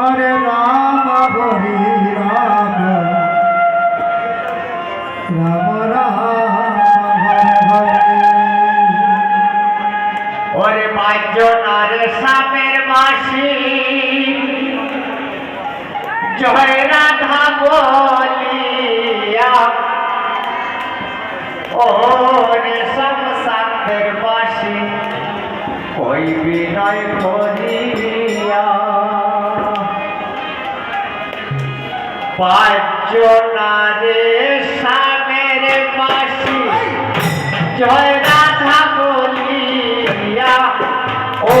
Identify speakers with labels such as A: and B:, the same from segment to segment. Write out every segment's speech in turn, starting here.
A: হরে রাম হরি রাম রাম রাম
B: ওরে বাজনার সাপের বাসি জয় রাধা বলিয়া ওরে সব সাপের বাসি ওই বিনয় ভরিয়া পাঁচনারে সামের পাশি জয় রাধা বলিয়া ও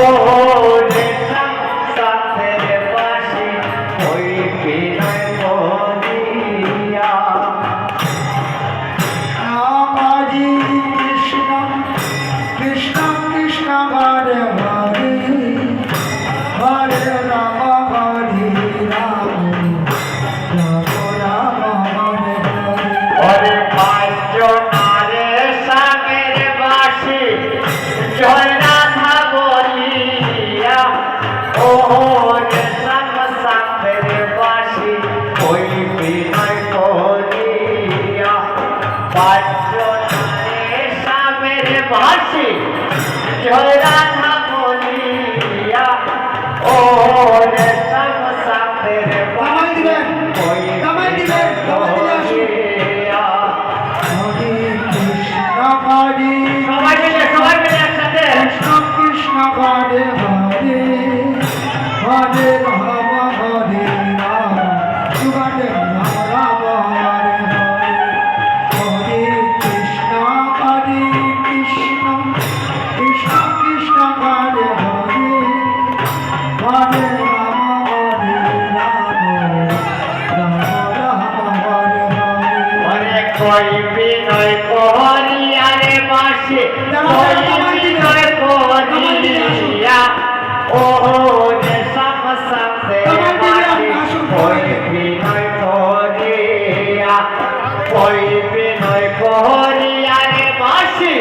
B: ভয় বিনয় করিয়ারে বাসে ভয় বিনয় করিয়া ও সাপ সাপে ভয় বিনয় করিয়া ভয় বিনয় করিয়ারে বাসে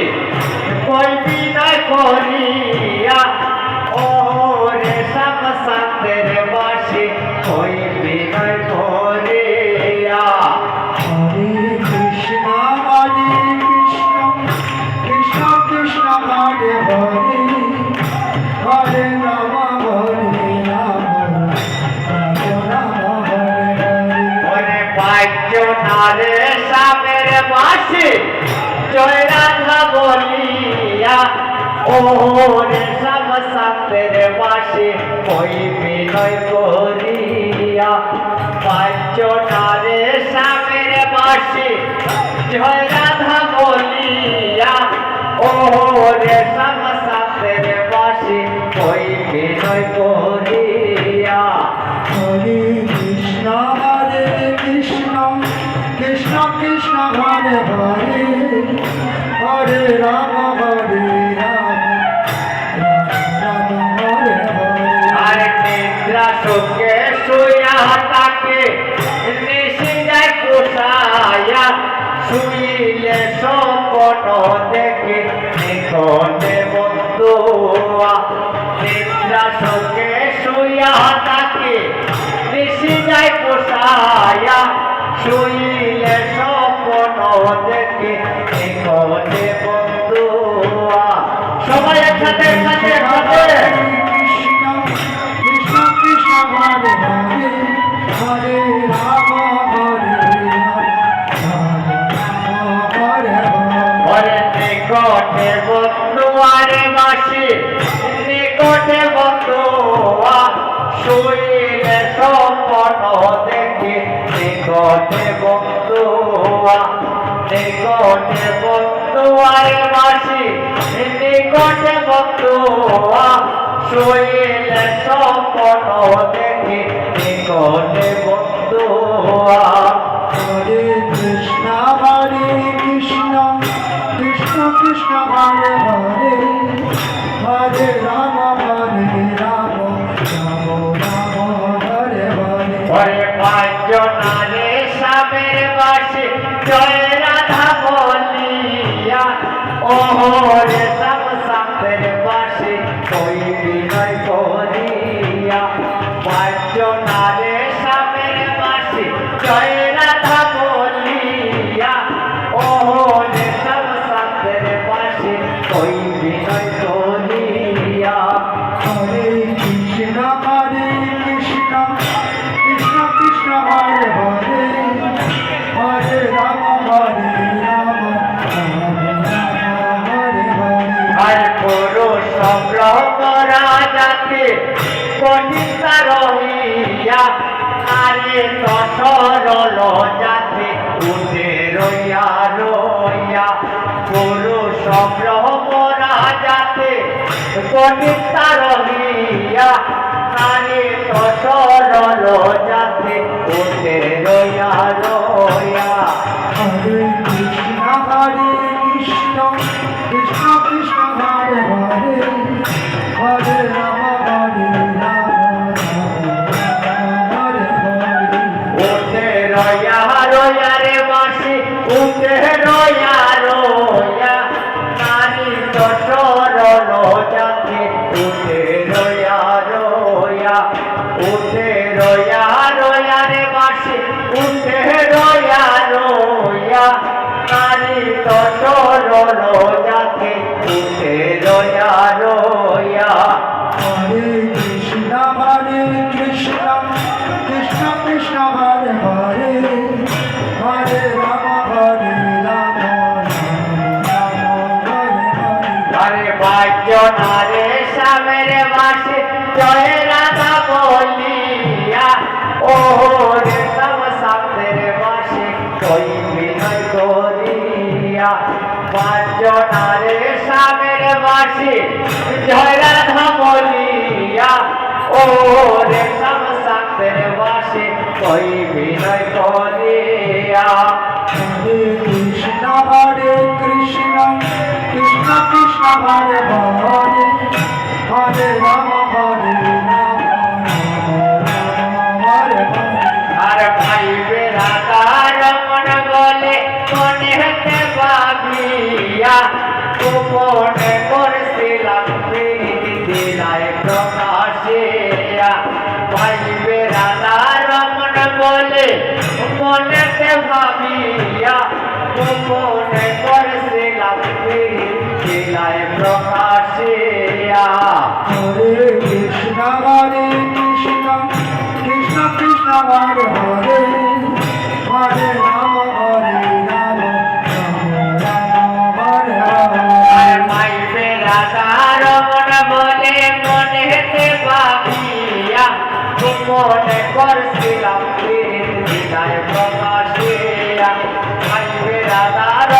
B: বলিয়া ওরে সব সাতের বাসে ওই বিনয় করিয়া পাঁচটারে সামের বাসে জয় রাধা বলিয়া ওরে শোকে শুয়া তাকে নিশিঙ্গায় পোষায়া শুইলে দেখে নিকটে বন্ধুয়া নিদ্রা শোকে শুয়া তাকে নিশিঙ্গায় পোষায়া নিকটে বন্ধু আর মাসি নিকটে বন্ধু শৈলে স্বপ্ন দেখি নিকটে বন্ধু হরে
A: কৃষ্ণ হরে কৃষ্ণ কৃষ্ণ কৃষ্ণ হরে হরে
B: Why I? সংগ্রহ করা যাতে কটিতার হইয়া কানে তসরল যাতে উঠে রয়া রয়া জনারে সামের মাসে জয় রাধা বলিয়া ও রে সোনারে সামের মাসি জয় রাধা বলিয়া ও রে সাম সামের মাসি কই বিনয় করিয়া
A: কৃষ্ণ হরে কৃষ্ণ কৃষ্ণ কৃষ্ণ হরে হরে হরে রাম
B: ভাবিয়া গোপনে করছিলাম বিলায় প্রকাশিয়া
A: হরে কৃষ্ণ হরে কৃষ্ণ কৃষ্ণ কৃষ্ণ হরে হরে হরে রাম হরে রাম
B: রাম হরে প্রকাশ তারা